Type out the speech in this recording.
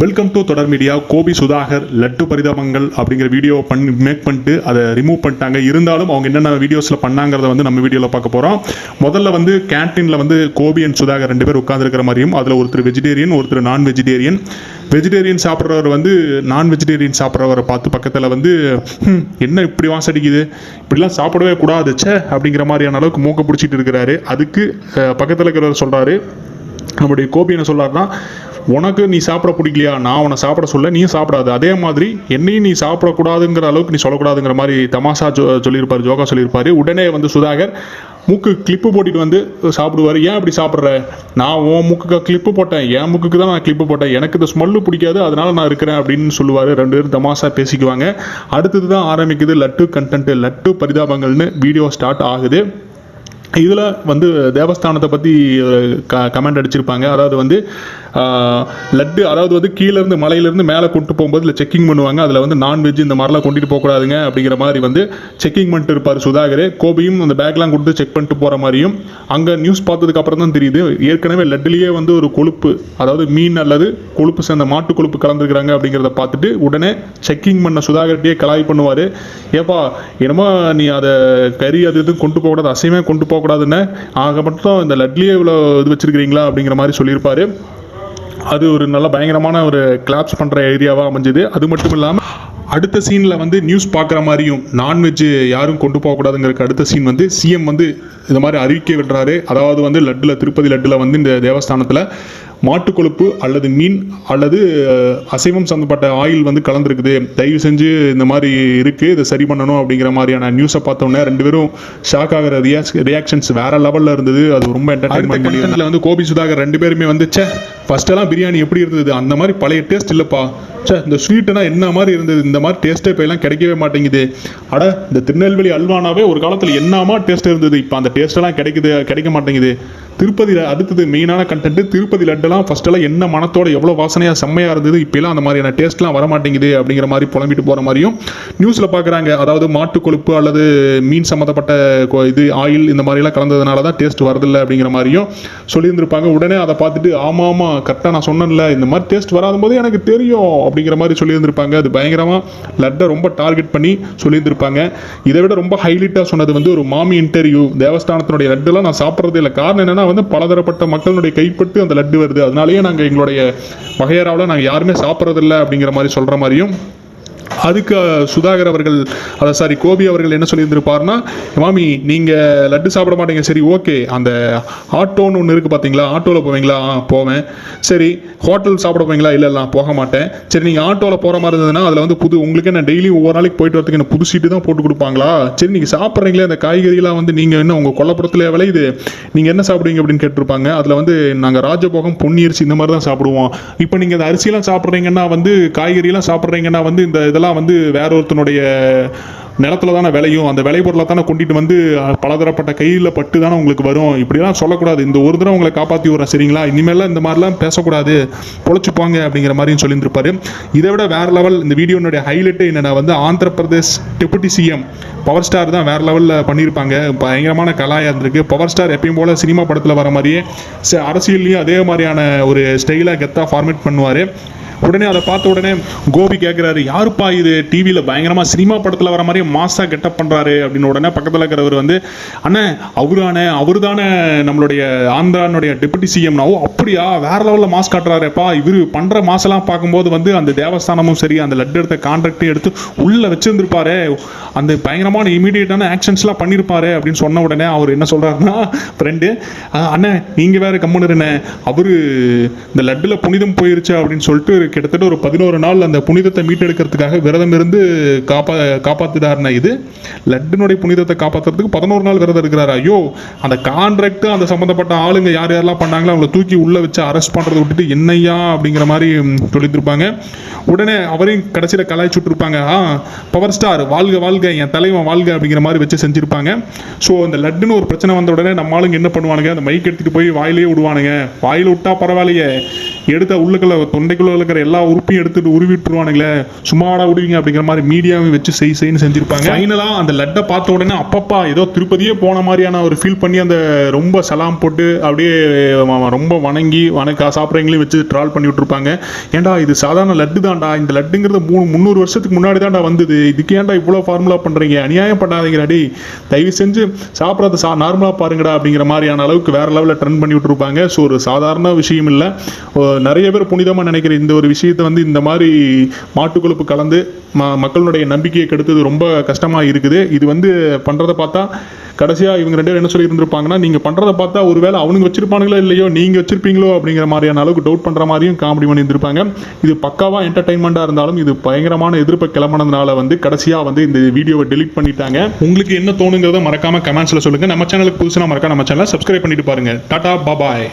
Welcome to தொடர் media Gopi Sudhakar laddu பரிதாபங்கள் அப்படிங்கிற வீடியோ பண்ணி மேக் பண்ணிட்டு அதை ரிமூவ் பண்ணிட்டாங்க. இருந்தாலும் அவங்க என்னென்ன வீடியோஸில் பண்ணாங்கிறத வந்து நம்ம வீடியோவில் பார்க்க போகிறோம் முதல்ல வந்து கேன்டீனில் வந்து கோபி அண்ட் சுதாகர் ரெண்டு பேர் உட்காந்துருக்கிற மாதிரியும் அதில் ஒருத்தர் வெஜிடேரியன் ஒருத்தர் நான் வெஜிடேரியன் வெஜிடேரியன் சாப்பிட்றவர் வந்து நான் வெஜிடேரியன் சாப்பிட்றவரை பார்த்து பக்கத்தில் வந்து என்ன இப்படி வாசடிக்குது? இப்படிலாம் சாப்பிடவே கூடாதுச்சே அப்படிங்கிற மாதிரியான அளவுக்கு மூக்க பிடிச்சிட்டு இருக்கிறாரு. அதுக்கு பக்கத்தில் இருக்கிறவர் சொல்கிறாரு நம்முடைய கோபி என்ன சொல்றாருன்னா உனக்கு நீ சாப்பிட பிடிக்கலையா? நான் உன்னை சாப்பிட சொல்ல நீயும் சாப்பிடாது. அதே மாதிரி என்னையும் நீ சாப்பிடக்கூடாதுங்கிற அளவுக்கு நீ சொல்லக்கூடாதுங்கிற மாதிரி தமாஷா ஜோ சொல்லியிருப்பார் ஜோகா சொல்லியிருப்பார். உடனே வந்து சுதாகர் மூக்கு கிளிப்பு போட்டுட்டு வந்து சாப்பிடுவார். ஏன் இப்படி சாப்பிட்ற? நான் உன் மூக்குக்கு கிளிப்பு போட்டேன். என் மூக்குக்கு தான் நான் கிளிப்பு போட்டேன். எனக்கு இந்த ஸ்மெல்லு பிடிக்காது. அதனால நான் இருக்கிறேன் அப்படின்னு சொல்லுவார். ரெண்டு பேரும் தமாஷா பேசிக்குவாங்க. அடுத்தது தான் ஆரம்பிக்குது லட்டு கண்டென்ட் லட்டு பரிதாபங்கள்னு வீடியோ ஸ்டார்ட் ஆகுது. இதில் வந்து தேவஸ்தானத்தை பற்றி க கமெண்ட் அடிச்சிருப்பாங்க. அதாவது வந்து லட்டு அதாவது வந்து கீழேருந்து மலையிலேருந்து மேலே கொண்டு போகும்போது இல்லை செக்கிங் பண்ணுவாங்க. அதில் வந்து நான்வெஜ் இந்த மாதிரிலாம் கொண்டுட்டு போகக்கூடாதுங்க அப்படிங்கிற மாதிரி வந்து செக்கிங் பண்ணிட்டு இருப்பார் சுதாகர். கோபியும் அந்த பேக்லாம் கொடுத்து செக் பண்ணிட்டு போகிற மாதிரியும். அங்கே நியூஸ் பார்த்ததுக்கப்புறம் தான் தெரியுது. ஏற்கனவே லட்டுலேயே வந்து ஒரு கொழுப்பு அதாவது மீன் அல்லது கொழுப்பு சேர்ந்த மாட்டு கொழுப்பு கலந்துருக்கிறாங்க அப்படிங்கிறத பார்த்துட்டு உடனே செக்கிங் பண்ண சுதாகர்கிட்டயே கலாய் பண்ணுவார். ஏப்பா என்னமோ நீ அதை கறி அது இது கொண்டு போகக்கூடாது அசையமே கொண்டு போக போகக்கூடாதுன்னு. ஆக மட்டும் இந்த லட்லியே இவ்வளோ இது வச்சுருக்கிறீங்களா அப்படிங்கிற மாதிரி சொல்லியிருப்பார். அது ஒரு நல்ல பயங்கரமான ஒரு கிளாப்ஸ் பண்ணுற ஏரியாவாக அமைஞ்சது. அது மட்டும் இல்லாமல் அடுத்த சீனில் வந்து நியூஸ் பார்க்குற மாதிரியும் நான்வெஜ் யாரும் கொண்டு போகக்கூடாதுங்கிறதுக்கு அடுத்த சீன் வந்து சிஎம் வந்து இந்த மாதிரி அறிவிக்கை விடுறாரு. அதாவது வந்து லட்டில் திருப்பதி லட்டில் வந்து இந்த தேவஸ்தானத்தில் மாட்டு கொழுப்பு அல்லது மீன் அல்லது அசைவம் சம்மந்தப்பட்ட ஆயில் வந்து கலந்துருக்குது. தயவு செஞ்சு இந்த மாதிரி இருக்குது இதை சரி பண்ணணும் அப்படிங்கிற மாதிரியான நியூஸை பார்த்தோன்னே ரெண்டு பேரும் ஷாக் ஆகிற ரியாக்ஷன்ஸ் வேற லெவலில் இருந்தது. அது ரொம்ப என்டர்டைன்மெண்ட் வந்து கோபி சுதாகர் ரெண்டு பேருமே வந்து ஃபஸ்ட்டெல்லாம் பிரியாணி எப்படி இருந்தது? அந்த மாதிரி பழைய டேஸ்ட் இல்லைப்பா. ச்சே இந்த ஸ்வீட்டுனா என்ன மாதிரி இருந்தது? இந்த மாதிரி டேஸ்ட்டே இப்போ எல்லாம் கிடைக்கவே மாட்டேங்குது. அட இந்த திருநெல்வேலி அல்வானாவே ஒரு காலத்தில் என்னமா டேஸ்ட் இருந்தது? இப்போ அந்த டேஸ்ட்டெல்லாம் கிடைக்குது கிடைக்க மாட்டேங்குது. திருப்பதியில் அடுத்தது மெயினான கண்டென்ட் திருப்பதி லட்டெல்லாம் ஃபஸ்ட்டெல்லாம் என்ன மனத்தோட எவ்வளோ வாசனையாக செம்மையாக இருந்தது? இப்போலாம் அந்த மாதிரியான டேஸ்ட்லாம் வர மாட்டேங்குது அப்படிங்கிற மாதிரி புலம்பிட்டு போகிற மாதிரியும் நியூஸில் பார்க்குறாங்க அதாவது மாட்டு கொழுப்பு அல்லது மீன் சம்மந்தப்பட்ட இது ஆயில் இந்த மாதிரிலாம் கலந்ததுனால தான் டேஸ்ட் வரதில்லை அப்படிங்கிற மாதிரியும் சொல்லியிருந்திருப்பாங்க. உடனே அதை பார்த்துட்டு ஆமாம் ஆமாம் கரெக்டாக நான் சொன்னேன்ல இந்த மாதிரி டேஸ்ட் வராத போது எனக்கு தெரியும் அப்படிங்கிற மாதிரி சொல்லியிருந்திருப்பாங்க. அது பயங்கரமாக லட்டை ரொம்ப டார்கெட் பண்ணி சொல்லியிருந்திருப்பாங்க. இதை விட ரொம்ப ஹைலைட்டாக சொன்னது வந்து ஒரு மாமி இன்டர்வியூ தேவஸ்தானத்தினுடைய லட்டுலாம் நான் சாப்பிட்றது இல்லை. காரணம் என்னன்னா வந்து பலதரப்பட்ட மக்களுடைய கைப்பட்டு அந்த லட்டு வருது. அதனாலேயே நாங்கள் எங்களுடைய வகையறாவில் நாங்கள் யாருமே சாப்பிட்றதில்ல அப்படிங்கிற மாதிரி சொல்கிற மாதிரியும் அதுக்கு சுதாகர் அவர்கள் அதை சாரி கோபி அவர்கள் என்ன சொல்லியிருந்திருப்பாருன்னா மாமி நீங்கள் லட்டு சாப்பிட மாட்டீங்க. சரி ஓகே. அந்த ஆட்டோன்னு ஒன்று இருக்குது பார்த்தீங்களா ஆட்டோவில் போவீங்களா? ஆ போவேன். சரி ஹோட்டல் சாப்பிட போவீங்களா? இல்லை இல்லை நான் போக மாட்டேன். சரி நீங்கள் ஆட்டோவில் போகிற மாதிரி இருந்ததுன்னா அதில் வந்து புது உங்களுக்கு என்ன டெய்லி ஒவ்வொரு நாளைக்கு போயிட்டு வரதுக்கு என்ன புது சீட்டு தான் போட்டு கொடுப்பாங்களா? சரி நீங்கள் சாப்பிட்றீங்களே அந்த காய்கறிலாம் வந்து நீங்கள் என்ன உங்கள் கொல்லப்புறத்தில் விளையுது? நீங்கள் என்ன சாப்பிடுவீங்க? அப்படின்னு கேட்டிருப்பாங்க. அதில் வந்து நாங்கள் ராஜபோகம் பொன்னியரிசி இந்த மாதிரி தான் சாப்பிடுவோம். இப்போ நீங்கள் இந்த அரிசியெலாம் சாப்பிட்றீங்கன்னா வந்து காய்கறியெல்லாம் சாப்பிட்றீங்கன்னா வந்து இந்த இதெல்லாம் வந்து வேற ஒருத்தனுடைய நிலத்துல தானே விளையும். அந்த விளைபொருளை தானே கொண்டுட்டு வந்து பலதரப்பட்ட கையில் பட்டு தானே உங்களுக்கு வரும். இப்படிலாம் சொல்லக்கூடாது. இந்த ஒரு தடவை உங்களை காப்பாற்றி விட்றேன் சரிங்களா? இனிமேலாம் இந்த மாதிரிலாம் பேசக்கூடாது. பொழைச்சிப்பாங்க அப்படிங்கிற மாதிரியும் சொல்லியிருந்திருப்பாரு. இதை விட வேற லெவல் இந்த வீடியோனுடைய ஹைலைட்டு என்னன்னா வந்து Andhra Pradesh deputy CM power star தான் வேற லெவலில் பண்ணியிருப்பாங்க. பயங்கரமான கலாயாக இருந்திருக்கு. பவர் ஸ்டார் எப்பயும் போல சினிமா படத்தில் வர மாதிரியே ச- அரசியல்லையும் அதே மாதிரியான ஒரு ஸ்டைலாக கெத்தாக ஃபார்மேட் பண்ணுவார். உடனே அதை பார்த்த உடனே கோபி கேட்குறாரு யாருப்பா இது? டிவியில் பயங்கரமாக சினிமா படத்தில் வர மாதிரி மாஸாக கெட்டப் பண்ணுறாரு அப்படின்னு உடனே பக்கத்தில் இருக்கிறவர் வந்து அண்ணே அவருதானே அவர் தானே நம்மளுடைய ஆந்திரானுடைய டெபுட்டி சிஎம்னாவோ அப்படியா? வேற லெவலில் மாஸ் காட்டுறாருப்பா. இவர் பண்ணுற மாசெல்லாம் பார்க்கும்போது வந்து அந்த தேவஸ்தானமும் சரி அந்த லட்டு எடுத்த கான்ட்ராக்டையும் எடுத்து உள்ளே வச்சுருந்துருப்பாரு. அந்த பயங்கரமான இமீடியட்டான ஆக்ஷன்ஸ்லாம் பண்ணியிருப்பாரு அப்படின்னு சொன்ன உடனே அவர் என்ன சொல்கிறாருன்னா ஃப்ரெண்டு அண்ணே நீங்கள் வேறு கம்முனுருண்ணே அவர் இந்த லட்டில் புனிதம் போயிருச்சு அப்படின்னு சொல்லிட்டு கிட்டத்தட்ட ஒரு பதினோரு நாள் அந்த புனிதத்தை மீட்டெடுக்கிறதுக்காக விரதம் இருந்து காப்பா காப்பாத்துட்டாருண்ணா இது. லட்டினுடைய புனிதத்தை காப்பாற்றுறதுக்கு பதினோரு நாள் விரதம் இருக்கிறாரு. ஐயோ அந்த கான்ட்ராக்ட் அந்த சம்மந்தப்பட்ட ஆளுங்க யார் யாரெல்லாம் பண்ணாங்களோ அவங்கள தூக்கி உள்ளே வச்சு அரெஸ்ட் பண்ணுறதை விட்டுட்டு என்னையா அப்படிங்கிற மாதிரி சொல்லியிருப்பாங்க உடனே அவரையும் கடைசியில் கலாய்ச்சி விட்டுருப்பாங்க. ஆ பவர் ஸ்டார் வாழ்க வாழ்க என் தலைவன் வாழ்க அப்படிங்கிற மாதிரி வச்சு செஞ்சுருப்பாங்க. ஸோ அந்த லட்டுன்னு ஒரு பிரச்சனை வந்த உடனே நம்ம ஆளுங்க என்ன பண்ணுவானுங்க? அந்த மைக் எடுத்துகிட்டு போய் வாயிலே விடுவானுங்க. வாயில் விட்டா பரவாயில்லையே. எடுத்த உள்ளுக்குள்ள தொண்டைக்குள்ள இருக்கிற எல்லா உறுப்பையும் எடுத்துட்டு உருவிட்டுருவானுங்களே சும்மாடா விடுவீங்க அப்படிங்கிற மாதிரி மீடியாவை வச்சு செய் செய்ன்னு செஞ்சிருப்பாங்க. ஃபைனலாக அந்த லட்டை பார்த்த உடனே அப்பப்பா ஏதோ திருப்பதியே போன மாதிரியான ஒரு ஃபீல் பண்ணி அந்த ரொம்ப சலாம் போட்டு அப்படியே ரொம்ப வணங்கி வணக்க சாப்பிட்றவங்களையும் வச்சு ட்ரால் பண்ணி விட்டுருப்பாங்க. ஏன்டா இது சாதாரண லட்டு தான்டா. இந்த லட்டுங்கிறது மூணு முந்நூறு வருஷத்துக்கு முன்னாடி தான்டா வந்தது. இதுக்கு ஏன்டா இவ்வளோ ஃபார்முலா பண்ணுறீங்க அநியாயம் பண்ணாதீங்கடா தயவு செஞ்சு சாப்பிட்றத சா நார்மலாக பாருங்கடா அப்படிங்கிற மாதிரியான அளவுக்கு வேற லெவலில் ட்ரெண்ட் பண்ணி விட்டுருப்பாங்க. ஸோ ஒரு சாதாரண விஷயம் இல்லை. நிறைய பேர் புனிதமாக நினைக்கிற இந்த ஒரு விஷயத்தை வந்து இந்த மாதிரி மாட்டுக்கொழுப்பு கலந்து ம மக்களுடைய நம்பிக்கையை கெடுத்தது ரொம்ப கஷ்டமாக இருக்குது. இது வந்து பண்ணுறதை பார்த்தா கடைசியாக இவங்க ரெண்டு பேரும் என்ன சொல்லி இருந்திருப்பாங்கன்னா நீங்கள் பண்ணுறதை பார்த்தா ஒருவேளை அவனுங்க வச்சிருப்பானுங்களோ இல்லையோ நீங்கள் வச்சிருப்பீங்களோ? அப்படிங்கிற மாதிரியான அளவுக்கு டவுட் பண்ணுற மாதிரியும் காமெடி பண்ணி இருந்திருப்பாங்க இது பக்காவாக என்டர்டைன்மெண்ட்டாக இருந்தாலும் இது பயங்கரமான எதிர்ப்பை கிளம்பினதுனால வந்து கடைசியாக வந்து இந்த வீடியோவை டெலிட் பண்ணிட்டாங்க. உங்களுக்கு என்ன தோணுங்கிறத மறக்காமல் கமெண்ட்ஸில் சொல்லுங்கள் நம்ம சேனலுக்கு புதுசுனா மறக்காம நம்ம சேனலை சப்ஸ்கிரைப் பண்ணிட்டு பாருங்கள் டாடா பாபாய்